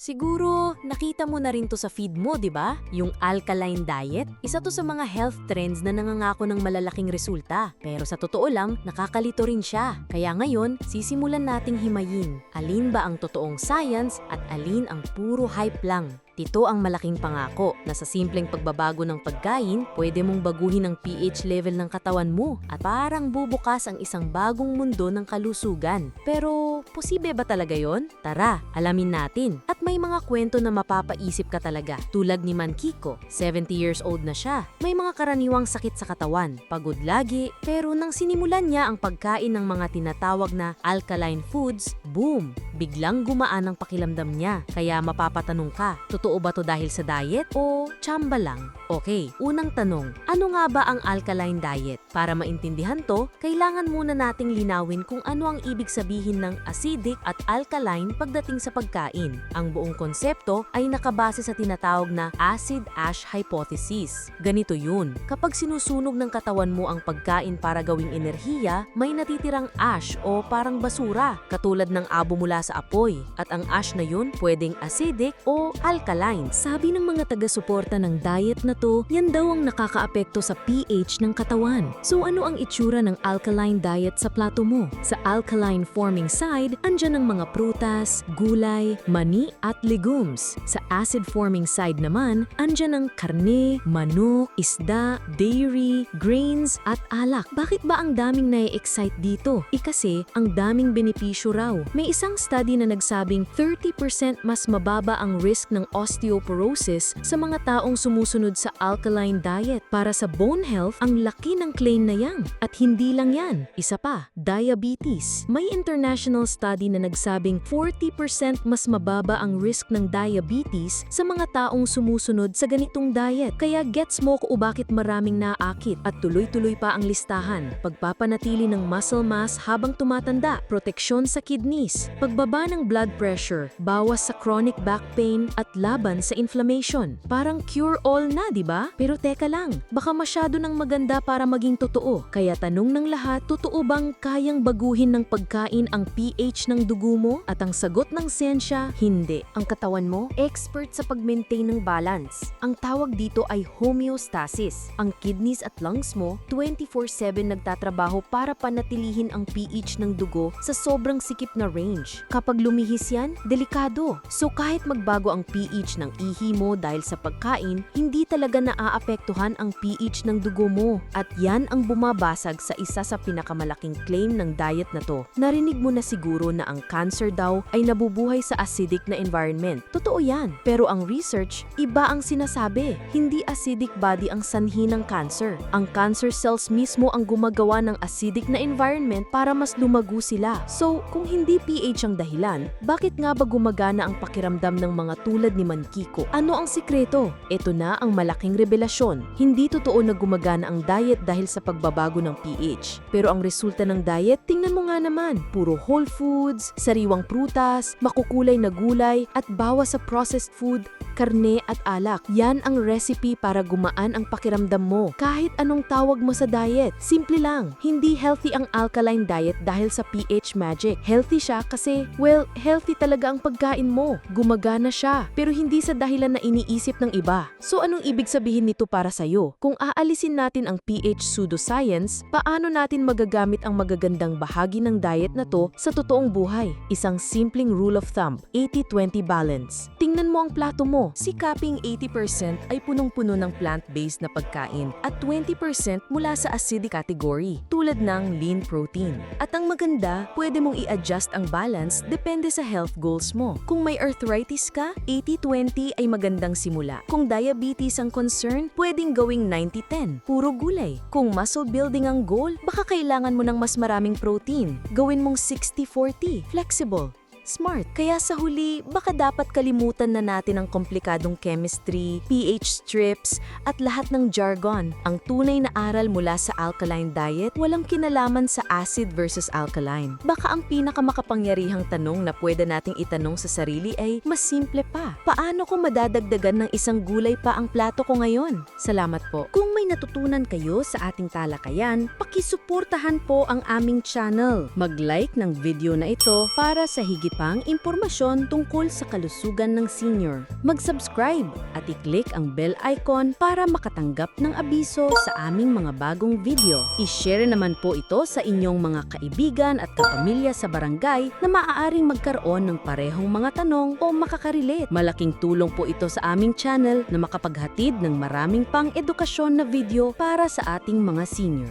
Siguro, nakita mo na rin to sa feed mo, di ba? Yung alkaline diet. Isa to sa mga health trends na nangangako ng malalaking resulta. Pero sa totoo lang, nakakalito rin siya. Kaya ngayon, sisimulan nating himayin. Alin ba ang totoong science at alin ang puro hype lang? Ito ang malaking pangako na sa simpleng pagbabago ng pagkain, pwede mong baguhin ang pH level ng katawan mo at parang bubukas ang isang bagong mundo ng kalusugan. Pero, posible ba talaga yon? Tara, alamin natin. At may mga kwento na mapapaisip ka talaga. Tulad ni Mankiko, 70 years old na siya. May mga karaniwang sakit sa katawan, pagod lagi, pero nang sinimulan niya ang pagkain ng mga tinatawag na alkaline foods, boom! Biglang gumaan ang pakilamdam niya. Kaya mapapatanong ka, totoo ba to dahil sa diet o tsamba lang? Okay, unang tanong, ano nga ba ang alkaline diet? Para maintindihan to, kailangan muna nating linawin kung ano ang ibig sabihin ng acidic at alkaline pagdating sa pagkain. Ang buong konsepto ay nakabase sa tinatawag na acid-ash hypothesis. Ganito yun, kapag sinusunog ng katawan mo ang pagkain para gawing enerhiya, may natitirang ash o parang basura, katulad ng abo mula sa apoy. At ang ash na yun pwedeng acidic o alkaline. Sabi ng mga taga-suporta ng diet na to, yan daw ang nakakaapekto sa pH ng katawan. So ano ang itsura ng alkaline diet sa plato mo? Sa alkaline forming side, andyan ang mga prutas, gulay, mani at legumes. Sa acid forming side naman, andyan ang karne, manok, isda, dairy, grains at alak. Bakit ba ang daming na-excite dito? Eh kasi, ang daming benepisyo raw. May isang study na nagsabing 30% mas mababa ang risk ng osteoporosis sa mga taong sumusunod sa alkaline diet. Para sa bone health, ang laki ng claim na yan. At hindi lang yan. Isa pa, diabetes. May international study na nagsabing 40% mas mababa ang risk ng diabetes sa mga taong sumusunod sa ganitong diet. Kaya gets mo kung bakit maraming naakit at tuloy-tuloy pa ang listahan. Pagpapanatili ng muscle mass habang tumatanda, proteksyon sa kidneys, pagbaba ng blood pressure, bawas sa chronic back pain at laban sa inflammation. Parang cure-all na, di ba? Pero teka lang, baka masyado ng maganda para maging totoo. Kaya tanong ng lahat, totoo bang kayang baguhin ng pagkain ang pH ng dugo mo? At ang sagot ng siyensya, hindi. Ang katawan mo, expert sa pag-maintain ng balance. Ang tawag dito ay homeostasis. Ang kidneys at lungs mo, 24-7 nagtatrabaho para panatilihin ang pH ng dugo sa sobrang sikip na range. Kapag lumihis yan, delikado. So kahit magbago ang pH ng ihi mo dahil sa pagkain, hindi talaga naaapektuhan ang pH ng dugo mo. At yan ang bumabasag sa isa sa pinakamalaking claim ng diet na to. Narinig mo na siguro na ang cancer daw ay nabubuhay sa acidic na environment. Totoo yan. Pero ang research, iba ang sinasabi. Hindi acidic body ang sanhi ng cancer. Ang cancer cells mismo ang gumagawa ng acidic na environment para mas lumago sila. So, kung hindi pH ang dahilan, bakit nga ba gumagana ang pakiramdam ng mga tulad ni Mankiko? Ano ang sikreto? Ito na ang malaking revelasyon. Hindi totoo na gumagana ang diet dahil sa pagbabago ng pH. Pero ang resulta ng diet, tingnan mo nga naman. Puro whole foods, sariwang prutas, makukulay na gulay, at bawas sa processed food, karne at alak. Yan ang recipe para gumaan ang pakiramdam mo. Kahit anong tawag mo sa diet, simple lang. Hindi healthy ang alkaline diet dahil sa pH magic. Healthy siya kasi, well, healthy talaga ang pagkain mo. Gumagana siya, pero hindi sa dahilan na iniisip ng iba. So anong ibig sabihin nito para sa'yo? Kung aalisin natin ang pH pseudoscience, paano natin magagamit ang magagandang bahagi ng diet na to sa totoong buhay? Isang simpleng rule of thumb, 80-20 balance. Tingnan mo ang plato mo. Sikaping 80% ay punong-puno ng plant-based na pagkain at 20% mula sa acidic category, tulad ng lean protein. At ang maganda, pwede mong i-adjust ang balance depende sa health goals mo. Kung may arthritis ka, 80-20 ay magandang simula. Kung diabetes ang concern, pwedeng gawing 90-10, puro gulay. Kung muscle building ang goal, baka kailangan mo ng mas maraming protein. Gawin mong 60-40, flexible. Smart. Kaya sa huli, baka dapat kalimutan na natin ang komplikadong chemistry, pH strips, at lahat ng jargon. Ang tunay na aral mula sa alkaline diet, walang kinalaman sa acid versus alkaline. Baka ang pinakamakapangyarihang tanong na pwede nating itanong sa sarili ay mas simple pa. Paano ko madadagdagan ng isang gulay pa ang plato ko ngayon? Salamat po. Kung may natutunan kayo sa ating talakayan, pakisuportahan po ang aming channel. Mag-like ng video na ito para sa higit pang impormasyon tungkol sa kalusugan ng senior. Mag-subscribe at i-click ang bell icon para makatanggap ng abiso sa aming mga bagong video. I-share naman po ito sa inyong mga kaibigan at kapamilya sa barangay na maaaring magkaroon ng parehong mga tanong o makakarelate. Malaking tulong po ito sa aming channel na makapaghatid ng maraming pang edukasyon na video para sa ating mga senior.